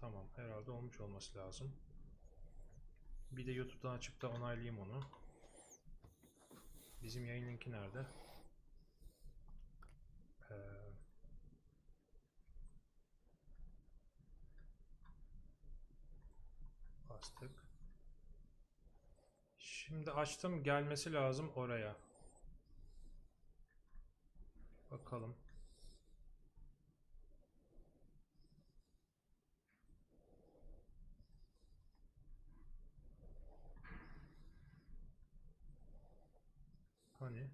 Tamam. Herhalde olmuş olması lazım. Bir de YouTube'dan açıp da onaylayayım onu. Bizim yayın linki nerede? Ee, bastık. Şimdi açtım gelmesi lazım oraya. Bakalım. Hani?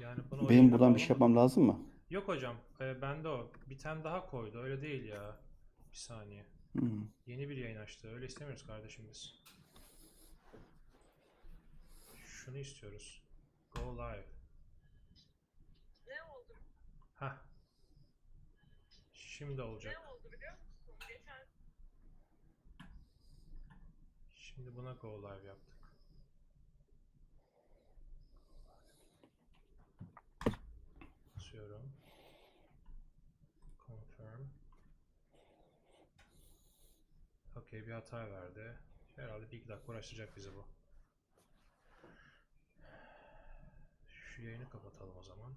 Yani bunu Benim buradan bir şey yapmam lazım mı? Yok hocam, e, bende o. Bir tane daha koydu. Öyle değil ya. Bir saniye. Hmm. Yeni bir yayın açtı. Öyle istemiyoruz kardeşim biz. Şunu istiyoruz. Go live. Ne oldu? Hah. Şimdi olacak. Ne oldu biliyor musun? Şimdi buna go live yaptık. Basıyorum. Confirm. Okey bir hata verdi. Herhalde bir iki dakika uğraştıracak bizi bu. Şu yayını kapatalım o zaman.